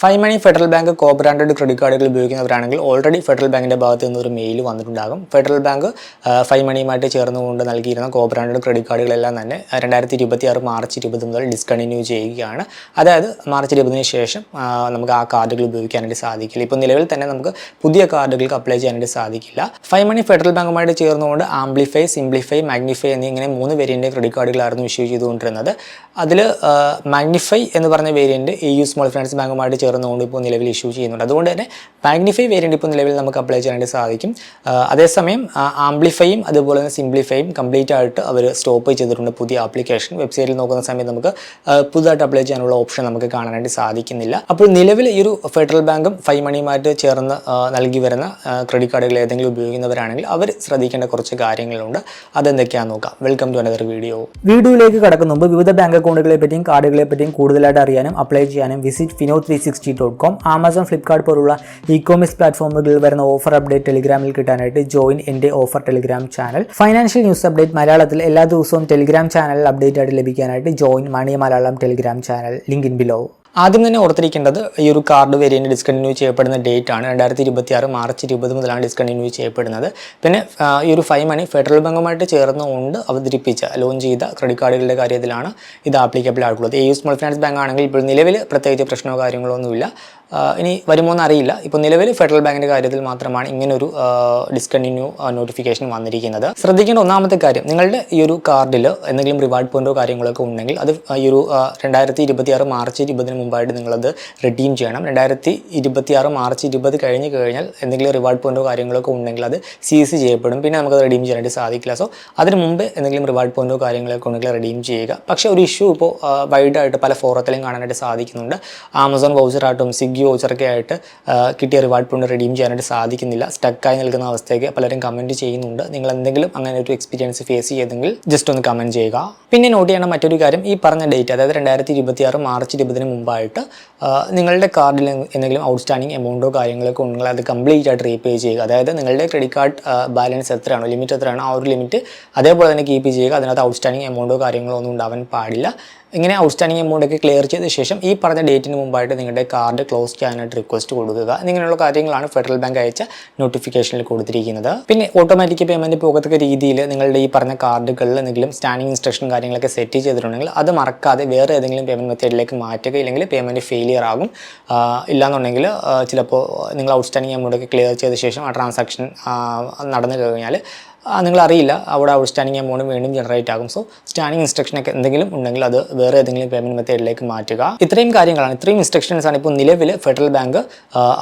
Five money federal bank co branded credit കാർഡുകൾ ഉപയോഗിക്കുന്നവരാണെങ്കിൽ already federal ബാങ്കിന്റെ ഭാഗത്ത് നിന്ന് ഒരു മെയിൽ വന്നിട്ടുണ്ടാകും. ഫെഡറൽ ബാങ്ക് ഫൈവ് മണിയുമായിട്ട് ചേർന്നുകൊണ്ട് നൽകിയിരുന്ന കോ ബ്രാൻഡഡ് ക്രെഡിറ്റ് കാർഡുകളെല്ലാം തന്നെ രണ്ടായിരത്തി ഇരുപത്തി ആറ് മാർച്ച് ഇരുപത് മുതൽ ഡിസ്കണ്ടിന്യൂ ചെയ്യുകയാണ്. അതായത് മാർച്ച് ഇരുപതിന് ശേഷം നമുക്ക് ആ കാർഡുകൾ ഉപയോഗിക്കാനായിട്ട് സാധിക്കില്ല. ഇപ്പോൾ നിലവിൽ തന്നെ നമുക്ക് പുതിയ കാർഡുകൾക്ക് അപ്ലൈ ചെയ്യാനായിട്ട് സാധിക്കില്ല. ഫൈവ് മണി ഫെഡറൽ ബാങ്കുമായിട്ട് ചേർന്നുകൊണ്ട് ആംപ്ലിഫൈ സിംപ്ലിഫൈ മാഗ്നിഫൈ എന്നീ ഇങ്ങനെ മൂന്ന് വേരിയന്റ് ക്രെഡിറ്റ് കാർഡുകളായിരുന്നു ഇഷ്യൂ ചെയ്തുകൊണ്ടിരുന്നത്. അതിൽ മാഗ്നിഫൈ എന്ന് പറഞ്ഞ variant A U small finance ബാങ്കുമായിട്ട് ചേർന്നുകൊണ്ട് ഇപ്പോൾ നിലവിൽ ഇഷ്യൂ ചെയ്യുന്നുണ്ട്. അതുകൊണ്ട് തന്നെ മാഗ്നിഫൈ വേരിയന്റ് ഇപ്പോൾ നിലവിൽ നമുക്ക് അപ്ലൈ ചെയ്യാനായിട്ട് സാധിക്കും. അതേസമയം ആംപ്ലിഫൈയും അതുപോലെ തന്നെ സിംപ്ലിഫൈയും കംപ്ലീറ്റ് ആയിട്ട് അവർ സ്റ്റോപ്പ് ചെയ്തിട്ടുണ്ട് പുതിയ ആപ്ലിക്കേഷൻ വെബ്സൈറ്റിൽ നോക്കുന്ന സമയത്ത് നമുക്ക് പുതുതായിട്ട് അപ്ലൈ ചെയ്യാനുള്ള ഓപ്ഷൻ നമുക്ക് കാണാനായിട്ട് സാധിക്കുന്നില്ല. അപ്പോൾ നിലവിൽ ഈ ഒരു ഫെഡറൽ ബാങ്കും ഫൈവ് മണിയുമായിട്ട് ചേർന്ന് നൽകി വരുന്ന ക്രെഡിറ്റ് കാർഡുകൾ ഏതെങ്കിലും ഉപയോഗിക്കുന്നവരാണെങ്കിൽ അവർ ശ്രദ്ധിക്കേണ്ട കുറച്ച് കാര്യങ്ങളുണ്ട്. അതെന്തൊക്കെയാണെന്ന് നോക്കാം. വെൽക്കം ടു അനദർ വീഡിയോ വീഡിയോയിലേക്ക് കടക്കുന്ന മുമ്പ് വിവിധ ബാങ്ക് അക്കൗണ്ടുകളെ പറ്റിയും കാർഡുകളെ പറ്റിയും കൂടുതലായിട്ട് അറിയാനും അപ്ലൈ ചെയ്യാനും visit Fino three sixty dot com Amazon Flipkart പോലുള്ള ഇ കോമേഴ്സ് പ്ലാറ്റ്ഫോമുകളിൽ വരുന്ന ഓഫർ അപ്ഡേറ്റ് ടെലിഗ്രാമിൽ കിട്ടാനായിട്ട് ജോയിൻ എന്റെ offer Telegram channel financial news update മലയാളത്തിൽ എല്ലാ ദിവസവും ടെലിഗ്രാം ചാനലിൽ അപ്ഡേറ്റ് ആയിട്ട് ലഭിക്കാനായിട്ട് join money Malayalam Telegram channel link in below ആദ്യം തന്നെ ഓർത്തിരിക്കേണ്ടത് ഈ ഒരു കാർഡ് വേരിയന്റ് ഡിസ്കണ്ടിന്യൂ ചെയ്യപ്പെടുന്ന ഡേറ്റ് ആണ്. രണ്ടായിരത്തി ഇരുപത്തി ആറ് മാർച്ച് ഇരുപത് മുതലാണ് ഡിസ്കണ്ടിന്യൂ ചെയ്യപ്പെടുന്നത്. പിന്നെ ഈ ഒരു ഫൈവ് മണി ഫെഡറൽ ബാങ്കുമായിട്ട് ചേർന്നുകൊണ്ട് അവതരിപ്പിച്ച ലോഞ്ച് ചെയ്ത ക്രെഡിറ്റ് കാർഡുകളുടെ കാര്യത്തിലാണ് ഇത് ആപ്ലിക്കബിൾ ആയിട്ടുള്ളത്. A U small finance bank ആണെങ്കിൽ ഇപ്പോൾ നിലവിൽ പ്രത്യേകിച്ച് പ്രശ്നമോ കാര്യങ്ങളോ ഒന്നുമില്ല. ഇനി വരുമോ എന്ന് അറിയില്ല. ഇപ്പോൾ നിലവിൽ ഫെഡറൽ ബാങ്കിന്റെ കാര്യത്തിൽ മാത്രമാണ് ഇങ്ങനൊരു ഡിസ്കണ്ടിന്യൂ നോട്ടിഫിക്കേഷൻ വന്നിരിക്കുന്നത്. ശ്രദ്ധിക്കേണ്ട ഒന്നാമത്തെ കാര്യം നിങ്ങളുടെ ഈ ഒരു കാർഡിൽ എന്തെങ്കിലും റിവാർഡ് പോയിന്റോ കാര്യങ്ങളൊക്കെ ഉണ്ടെങ്കിൽ അത് ഈ ഒരു രണ്ടായിരത്തി ഇരുപത്തി ആറ് മാർച്ച് ഇരുപതിന് മുമ്പായിട്ട് നിങ്ങളത് റിഡീം ചെയ്യണം. രണ്ടായിരത്തി ഇരുപത്തി ആറ് മാർച്ച് ഇരുപത് കഴിഞ്ഞ് കഴിഞ്ഞാൽ എന്തെങ്കിലും റിവാർഡ് പോയിന്റോ കാര്യങ്ങളൊക്കെ ഉണ്ടെങ്കിൽ അത് സീസ് ചെയ്യപ്പെടും. പിന്നെ നമുക്കത് റിഡീം ചെയ്യാനായിട്ട് സാധിക്കില്ല. സോ അതിന് മുമ്പ് എന്തെങ്കിലും റിവാർഡ് പോയിന്റോ കാര്യങ്ങളൊക്കെ ഉണ്ടെങ്കിൽ റിഡീം ചെയ്യുക. പക്ഷേ ഒരു ഇഷ്യൂ ഇപ്പോൾ വൈഡായിട്ട് പല ഫോറത്തിലും കാണാനായിട്ട് സാധിക്കുന്നുണ്ട്. ആമസോൺ വൗച്ചറായിട്ടും സ്വിഗ്ഗി വൗച്ചറൊക്കെ ആയിട്ട് കിട്ടിയ റിവാർഡ് പോയിന്റ് റിഡീം ചെയ്യാനായിട്ട് സാധിക്കുന്നില്ല. സ്റ്റക്കായി നിൽക്കുന്ന അവസ്ഥയ്ക്ക് പലരും കമന്റ് ചെയ്യുന്നുണ്ട്. നിങ്ങൾ എന്തെങ്കിലും അങ്ങനെ ഒരു എക്സ്പീരിയൻസ് ഫേസ് ചെയ്തെങ്കിൽ ജസ്റ്റ് ഒന്ന് കമന്റ് ചെയ്യുക. പിന്നെ നോട്ട് ചെയ്യേണ്ട മറ്റൊരു കാര്യം ഈ പറഞ്ഞ ഡേറ്റ് അതായത് രണ്ടായിരത്തി ഇരുപത്തി ആറ് മാർച്ച് ഇരുപതിന് മുമ്പായിട്ട് നിങ്ങളുടെ കാർഡിൽ എന്തെങ്കിലും ഔട്ട്സ്റ്റാൻഡിങ് എമൗണ്ടോ കാര്യങ്ങളൊക്കെ ഉണ്ടെങ്കിൽ അത് കംപ്ലീറ്റ് ആയിട്ട് റീപേ ചെയ്യുക. അതായത് നിങ്ങളുടെ ക്രെഡിറ്റ് കാർഡ് ബാലൻസ് എത്രയാണോ ലിമിറ്റ് എത്രയാണോ ആ ഒരു ലിമിറ്റ് അതേപോലെ തന്നെ കീപ്പ് ചെയ്യുക. അതിനകത്ത് ഔട്ട്സ്റ്റാൻഡിങ് എമൗണ്ടോ കാര്യങ്ങളോ ഒന്നും ഉണ്ടാവാൻ പാടില്ല. ഇങ്ങനെ ഔട്ട്സ്റ്റാൻഡിങ് എമൗണ്ട് ഒക്കെ ക്ലിയർ ചെയ്ത ശേഷം ഈ പറഞ്ഞ ഡേറ്റിന് മുമ്പായിട്ട് നിങ്ങളുടെ കാർഡ് ക്ലോസ് ചെയ്യാനായിട്ട് റിക്വസ്റ്റ് കൊടുക്കുക. ഇങ്ങനെയുള്ള കാര്യങ്ങളാണ് ഫെഡറൽ ബാങ്ക് അയച്ച നോട്ടിഫിക്കേഷനിൽ കൊടുത്തിരിക്കുന്നത്. പിന്നെ ഓട്ടോമാറ്റിക് പേയ്മെന്റ് പോകത്തക്ക രീതിയിൽ നിങ്ങളുടെ ഈ പറഞ്ഞ കാർഡുകളിൽ എന്തെങ്കിലും സ്റ്റാൻഡിങ് ഇൻസ്ട്രക്ഷൻ കാര്യങ്ങളൊക്കെ സെറ്റ് ചെയ്തിട്ടുണ്ടെങ്കിൽ അത് മറക്കാതെ വേറെ ഏതെങ്കിലും പേയ്മെന്റ് മെത്തേഡിലേക്ക് മാറ്റുക ഇല്ലെങ്കിൽ പേയ്മെന്റ് ഫെയിലിയർ ആകും. ഇല്ലാന്നുണ്ടെങ്കിൽ ചിലപ്പോൾ നിങ്ങൾ ഔട്ട്സ്റ്റാൻഡിങ് എമൗണ്ട് ഒക്കെ ക്ലിയർ ചെയ്ത ശേഷം ആ ട്രാൻസാക്ഷൻ നടന്നു കഴിഞ്ഞാൽ അറിയില്ല അവിടെ ഔട്ട്സ്റ്റാൻഡിങ് എമൗണ്ട് വീണ്ടും ജനറേറ്റ് ആകും. സോ സ്റ്റാൻഡിങ് ഇൻസ്ട്രക്ഷൻ ഒക്കെ എന്തെങ്കിലും ഉണ്ടെങ്കിൽ അത് വേറെ ഏതെങ്കിലും പേയ്മെന്റ് മെത്തേഡിലേക്ക് മാറ്റുക. ഇത്രയും കാര്യങ്ങളാണ്. ഇത്രയും ഇൻസ്ട്രക്ഷൻസ് ആണ് ഇപ്പോൾ നിലവിൽ ഫെഡറൽ ബാങ്ക്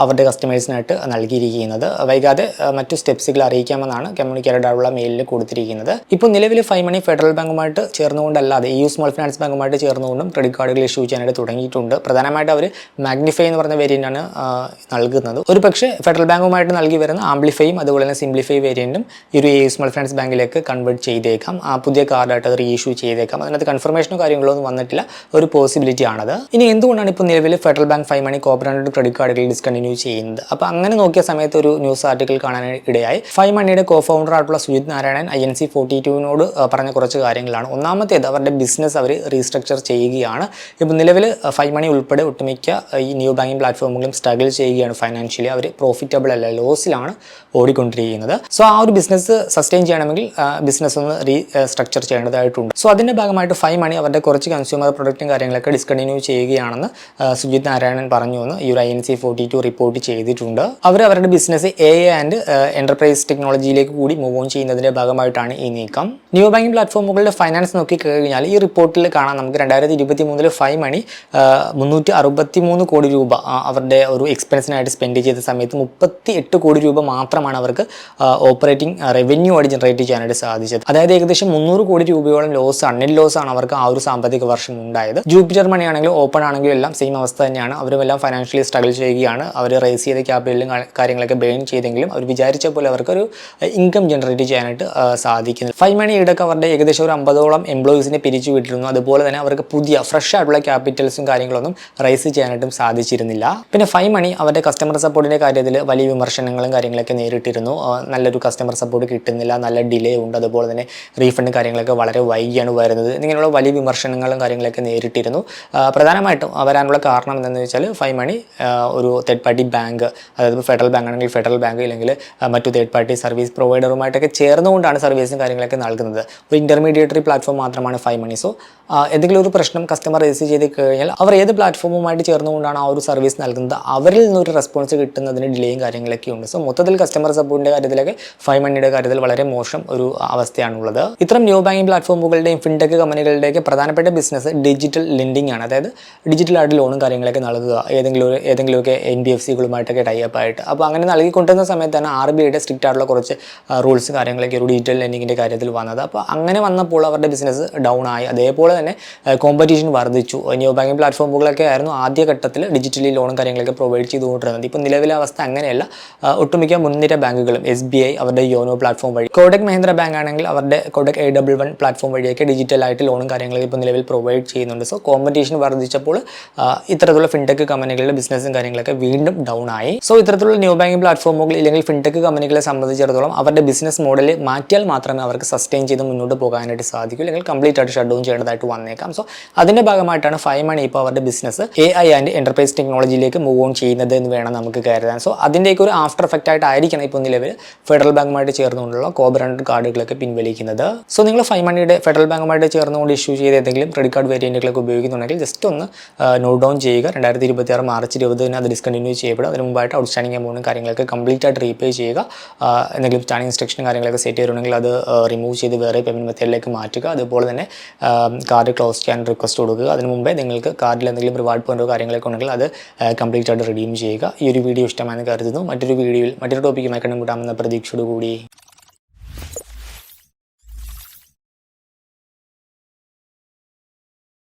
അവരുടെ കസ്റ്റമേഴ്സിനായിട്ട് നൽകിയിരിക്കുന്നത്. വൈകാതെ മറ്റു സ്റ്റെപ്സുകൾ അറിയിക്കാമെന്നാണ് കമ്മ്യൂണിക്കേറ്റഡായുള്ള മെയിലിൽ കൊടുത്തിരിക്കുന്നത്. ഇപ്പോൾ നിലവിൽ ഫൈവ് മണി ഫെഡറൽ ബാങ്കുമായിട്ട് ചേർന്നുകൊണ്ടല്ലാതെ യു സ്മോൾ ഫിനാൻസ് ബാങ്കുമായിട്ട് ചേർന്നുകൊണ്ടും ക്രെഡിറ്റ് കാർഡുകൾ ഇഷ്യൂ ചെയ്യാനായിട്ട് തുടങ്ങിയിട്ടുണ്ട്. പ്രധാനമായിട്ട് അവർ മാഗ്നിഫൈ എന്ന് പറഞ്ഞ വേരിയന്റാണ് നൽകുന്നത്. ഒരു പക്ഷേ ഫെഡറൽ ബാങ്കുമായിട്ട് നൽകി വരുന്ന ആംപ്ലിഫൈയും അതുപോലെ തന്നെ സിംപ്ലിഫൈ വേരിയന്റും ഈ ഒരു സ്മോൾ ഫിനാൻസ് ബാങ്കിലേക്ക് കൺവേർട്ട് ചെയ്തേക്കാം. ആ പുതിയ കാർഡായിട്ട് അത് റീഇഷ്യൂ ചെയ്തേക്കാം. അതിനകത്ത് കൺഫർമേഷനോ കാര്യങ്ങളോ ഒന്നും വന്നിട്ടില്ല. ഒരു പോസിബിലിറ്റി ആണത്. ഇനി എന്തുകൊണ്ടാണ് ഇപ്പോൾ നിലവിൽ Federal bank five money cooperative credit കാർഡുകൾ ഡിസ്കണ്ടിന്യൂ ചെയ്യുന്നത്? അപ്പോൾ അങ്ങനെ നോക്കിയ സമയത്ത് ഒരു ന്യൂസ് ആർട്ടിക്കിൾ കാണാൻ ഇടയായി. ഫൈവ് മണിയുടെ കോ ഫൗണ്ടർ ആയിട്ടുള്ള Sujith Narayanan I N C forty ടുവിനോട് പറഞ്ഞ കുറച്ച് കാര്യങ്ങളാണ്. ഒന്നാമത്തേത് അവരുടെ ബിസിനസ് അവർ റീസ്ട്രക്ചർ ചെയ്യുകയാണ്. ഇപ്പോൾ നിലവിൽ ഫൈവ് മണി ഉൾപ്പെടെ ഒട്ടുമിക്ക ഈ ന്യൂ ബാങ്കിങ് പ്ലാറ്റ്ഫോമുകളും സ്ട്രഗിൾ ചെയ്യുകയാണ് ഫൈനാൻഷ്യലി അവർ പ്രോഫിറ്റബിൾ അല്ല ലോസിലാണ് ഓടിക്കൊണ്ടിരിക്കുന്നത്. സോ ആ ഒരു ബിസിനസ് സസ്റ്റെയിൻ ചെയ്യണമെങ്കിൽ ബിസിനസ് ഒന്ന് റീ സ്ട്രക്ചർ ചെയ്യേണ്ടതായിട്ടുണ്ട്. സോ അതിന്റെ ഭാഗമായിട്ട് ഫൈവ് മണി അവരുടെ കുറച്ച് കൺസ്യൂമർ പ്രൊഡക്റ്റും കാര്യങ്ങളൊക്കെ ഡിസ്കണ്ടിന്യൂ ചെയ്യുകയാണെന്ന് സുജിത് നാരായണൻ പറഞ്ഞു എന്ന് ഈ ഒരു I N C forty two report ചെയ്തിട്ടുണ്ട്. അവർ അവരുടെ ബിസിനസ് എ ആൻഡ് എന്റർപ്രൈസ് ടെക്നോളജിയിലേക്ക് കൂടി മൂവ് ഓൺ ചെയ്യുന്നതിന്റെ ഭാഗമായിട്ടാണ് ഈ നീക്കം. ന്യൂ ബാങ്കിങ് പ്ലാറ്റ്ഫോമുകളുടെ ഫൈനാൻസ് നോക്കി കഴിഞ്ഞാൽ ഈ റിപ്പോർട്ടിൽ കാണാം നമുക്ക് രണ്ടായിരത്തി ഇരുപത്തി മൂന്നിൽ ഫൈവ് മണി മുന്നൂറ്റി അറുപത്തി മൂന്ന് കോടി രൂപ അവരുടെ ഒരു എക്സ്പെൻസിനായിട്ട് സ്പെൻഡ് ചെയ്ത സമയത്ത് മുപ്പത്തി എട്ട് കോടി രൂപ മാത്രമാണ് അവർക്ക് ഓപ്പറേറ്റിംഗ് റവന്യൂ ആയിട്ട് ജനറേറ്റ് ചെയ്യാനായിട്ട് സാധിച്ചത്. അതായത് ഏകദേശം മുന്നൂറ് കോടി രൂപയോളം ലോസ് അണ്ണിൽ ലോസ് ആണ് അവർക്ക് ആ ഒരു സാമ്പത്തിക വർഷം ഉണ്ടായത്. ജൂപ്പിറ്റർ മണി ആണെങ്കിലും ഓപ്പൺ ആണെങ്കിലും എല്ലാം സെയിം അവസ്ഥ തന്നെയാണ്. അവരും എല്ലാം ഫൈനാൻഷ്യലി സ്ട്രഗിൾ ചെയ്യുകയാണ്. അവർ റേസ് ചെയ്ത ക്യാപിറ്റലും കാര്യങ്ങളൊക്കെ ബേൺ ചെയ്തെങ്കിലും അവർ വിചാരിച്ച പോലെ അവർക്കൊരു ഇൻകം ജനറേറ്റ് ചെയ്യാനായിട്ട് സാധിക്കുന്നു. ഫൈവ് മണി ഈടൊക്കെ അവരുടെ ഏകദേശം ഒരു അമ്പതോളം എംപ്ലോയീസിനെ പിരിച്ചു വിട്ടിരുന്നു. അതുപോലെ തന്നെ അവർക്ക് പുതിയ ഫ്രഷ് ആയിട്ടുള്ള ക്യാപിറ്റൽസും കാര്യങ്ങളൊന്നും റൈസ് ചെയ്യാനായിട്ടും സാധിച്ചിരുന്നില്ല. പിന്നെ ഫൈവ് മണി അവരുടെ കസ്റ്റമർ സപ്പോർട്ടിന്റെ കാര്യത്തിൽ വലിയ വിമർശനങ്ങളും കാര്യങ്ങളൊക്കെ നേരിട്ടിരുന്നു. നല്ലൊരു കസ്റ്റമർ സപ്പോർട്ട് കിട്ടുന്നില്ല. വരുന്നില്ല നല്ല ഡിലേ ഉണ്ട്. അതുപോലെ തന്നെ റീഫണ്ട് കാര്യങ്ങളൊക്കെ വളരെ വൈകിയാണ് വരുന്നത്. ഇങ്ങനെയുള്ള വലിയ വിമർശനങ്ങളും കാര്യങ്ങളൊക്കെ നേരിട്ടിരുന്നു. പ്രധാനമായിട്ടും വരാനുള്ള കാരണം എന്താണെന്ന് വെച്ചാൽ ഫൈവ് മണി ഒരു തേർഡ് പാർട്ടി ബാങ്ക് അതായത് ഫെഡറൽ ബാങ്ക് ആണെങ്കിൽ ഫെഡറൽ ബാങ്ക് ഇല്ലെങ്കിൽ മറ്റു തേർഡ് പാർട്ടി സർവീസ് പ്രൊവൈഡറുമായിട്ടൊക്കെ ചേർന്നുകൊണ്ടാണ് സർവീസും കാര്യങ്ങളൊക്കെ നൽകുന്നത്. ഒരു ഇന്റർമീഡിയറ്ററി പ്ലാറ്റ്ഫോം മാത്രമാണ് ഫൈവ് മണി സോ എന്തെങ്കിലും ഒരു പ്രശ്നം കസ്റ്റമർ രജിസ്റ്റർ ചെയ്ത് കഴിഞ്ഞാൽ അവർ ഏത് പ്ലാറ്റ്ഫോമുമായിട്ട് ചേർന്നുകൊണ്ടാണ് ആ ഒരു സർവീസ് നൽകുന്നത്? അവരിൽ നിന്നൊരു റെസ്പോൺസ് കിട്ടുന്നതിന് ഡിലേയും കാര്യങ്ങളൊക്കെ ഉണ്ട് സോ മൊത്തത്തിൽ കസ്റ്റമർ സപ്പോർട്ടിന്റെ കാര്യത്തിലൊക്കെ ഫൈവ് മണിയുടെ കാര്യത്തിൽ വളരെ മോശം ഒരു അവസ്ഥയാണുള്ളത്. ഇത്തരം ന്യൂ ബാങ്കിങ് പ്ലാറ്റ്ഫോമുകളുടെയും ഫിൻടെക് കമ്പനികളുടെയൊക്കെ പ്രധാനപ്പെട്ട ബിസിനസ് ഡിജിറ്റൽ ലെൻഡിങ് ആണ്. അതായത് ഡിജിറ്റലായിട്ട് ലോണും കാര്യങ്ങളൊക്കെ നൽകുക ഏതെങ്കിലും ഏതെങ്കിലുമൊക്കെ എൻ ബി എഫ് സികളുമായിട്ടൊക്കെ ടൈപ്പ് ആയിട്ട്. അപ്പോൾ അങ്ങനെ നൽകിക്കൊണ്ടിരുന്ന സമയത്ത് തന്നെ ആർ ബി ഐയുടെ സ്ട്രിക്റ്റ് ആയിട്ടുള്ള കുറച്ച് റൂൾസ് കാര്യങ്ങളൊക്കെ ഒരു ഡിജിറ്റൽ ലെൻഡിങ്ങിന്റെ കാര്യത്തിൽ വന്നത്. അപ്പോൾ അങ്ങനെ വന്നപ്പോൾ അവരുടെ ബിസിനസ് ഡൗൺ ആയി. അതേപോലെ തന്നെ കോമ്പറ്റീഷൻ വർദ്ധിച്ചു. ന്യൂ ബാങ്കിങ് പ്ലാറ്റ്ഫോമുകളൊക്കെ ആയിരുന്നു ആദ്യഘട്ടത്തിൽ ഡിജിറ്റലി ലോണും കാര്യങ്ങളൊക്കെ പ്രൊവൈഡ് ചെയ്തുകൊണ്ടിരുന്നത്. ഇപ്പോൾ നിലവിലെ അവസ്ഥ അങ്ങനെയല്ല. ഒട്ടുമിക്ക മുൻനിര ബാങ്കുകളും എസ് ബി ഐ അവരുടെ യോനോ പ്ലാറ്റ്ഫോം വഴി. കോഡക് മഹീന്ദ്ര ബാങ്ക് ആണെങ്കിൽ അവരുടെ Kotak A double one platform വഴിയൊക്കെ ഡിജിറ്റലായിട്ട് ലോണും കാര്യങ്ങളൊക്കെ ഇപ്പോൾ നിലവിൽ പ്രൊവൈഡ് ചെയ്യുന്നുണ്ട്. സോ കോമ്പറ്റീഷൻ വർദ്ധിച്ചപ്പോൾ ഇത്തരത്തിലുള്ള ഫിൻടെക് കമ്പനികളുടെ ബിസിനസ്സും കാര്യങ്ങളൊക്കെ വീണ്ടും ഡൗൺ ആയി. സോ ഇത്തരത്തിലുള്ള ന്യൂ ബാങ്കിങ് പ്ലാറ്റ്ഫോമുകൾ ഇല്ലെങ്കിൽ ഫിൻടെക് കമ്പനികളെ സംബന്ധിച്ചിടത്തോളം അവരുടെ ബിസിനസ് മോഡൽ മാറ്റിയാൽ മാത്രമേ അവർക്ക് സസ്റ്റെയിൻ ചെയ്ത് മുന്നോട്ട് പോകാനായിട്ട് സാധിക്കൂ. അല്ലെങ്കിൽ കംപ്ലീറ്റ് ആയിട്ട് ഷട്ട് ഡൗൺ ചെയ്യേണ്ടതായിട്ട് വന്നേക്കാം. സോ അതിന്റെ ഭാഗമായിട്ടാണ് ഫൈവ് മണി ഇപ്പോൾ അവരുടെ business A I and enterprise ടെക്നോളജിയിലേക്ക് move on ചെയ്യുന്നത് എന്ന് വേണം നമുക്ക് കരുതാൻ. സോ അതിന്റെയൊക്കെ ഒരു ആഫ്റ്റർ എഫക്റ്റ് ആയിട്ടായിരിക്കണം ഇപ്പോൾ നിലവിൽ ഫെഡറൽ ബാങ്കുമായിട്ട് ചേർന്നുകൊണ്ടുള്ള കോബ്രണ്ട് കാർഡുകളൊക്കെ പിൻവലിക്കുന്നത്. സോ നിങ്ങൾ ഫൈവ് മണിയുടെ ഫെഡറൽ ബാങ്കുമായിട്ട് ചേർന്നുകൊണ്ട് ഇഷ്യൂ ചെയ്ത ഏതെങ്കിലും ക്രെഡിറ്റ് കാർഡ് വേരിയന്റുകളൊക്കെ ഉപയോഗിക്കുന്നുണ്ടെങ്കിൽ ജസ്റ്റ് ഒന്ന് നോട്ട് ഡൗൺ ചെയ്യുക. രണ്ടായിരത്തി ഇരുപത്തി ആറ് മാർച്ച് ഇരുപതിന് അത് ഡിസ്കണ്ടിന്യൂ ചെയ്യപ്പെടും. അതിന് മുമ്പായിട്ട് ഔട്ട്സ്റ്റാൻഡിംഗ് എമൗണ്ടും കാര്യങ്ങളൊക്കെ കംപ്ലീറ്റ് ആയിട്ട് റീപേ ചെയ്യുക. എന്തെങ്കിലും സ്റ്റാൻഡിംഗ് ഇൻസ്ട്രക്ഷൻ കാര്യങ്ങളൊക്കെ സെറ്റ് ചെയ്തിട്ടുണ്ടെങ്കിൽ അത് റിമൂവ് ചെയ്ത് വേറെ പേയ്മെന്റ് മെത്തേഡിലേക്ക് മാറ്റുക. അതുപോലെ തന്നെ കാർഡ് ക്ലോസ് ചെയ്യാൻ റിക്വസ്റ്റ് കൊടുക്കുക. അതിന് മുമ്പേ നിങ്ങൾക്ക് കാർഡിൽ എന്തെങ്കിലും റിവാർഡ് പോയിന്റോ കാര്യങ്ങളൊക്കെ ഉണ്ടെങ്കിൽ അത് കംപ്ലീറ്റ് ആയിട്ട് റിഡീം ചെയ്യുക. ഈ ഒരു വീഡിയോ ഇഷ്ടമാണെന്ന് കരുതുന്നു. മറ്റൊരു വീഡിയോയിൽ മറ്റൊരു ടോപ്പിക്കുമായി കണ്ടുമുട്ടാമെന്ന പ്രതീക്ഷയോടുകൂടി.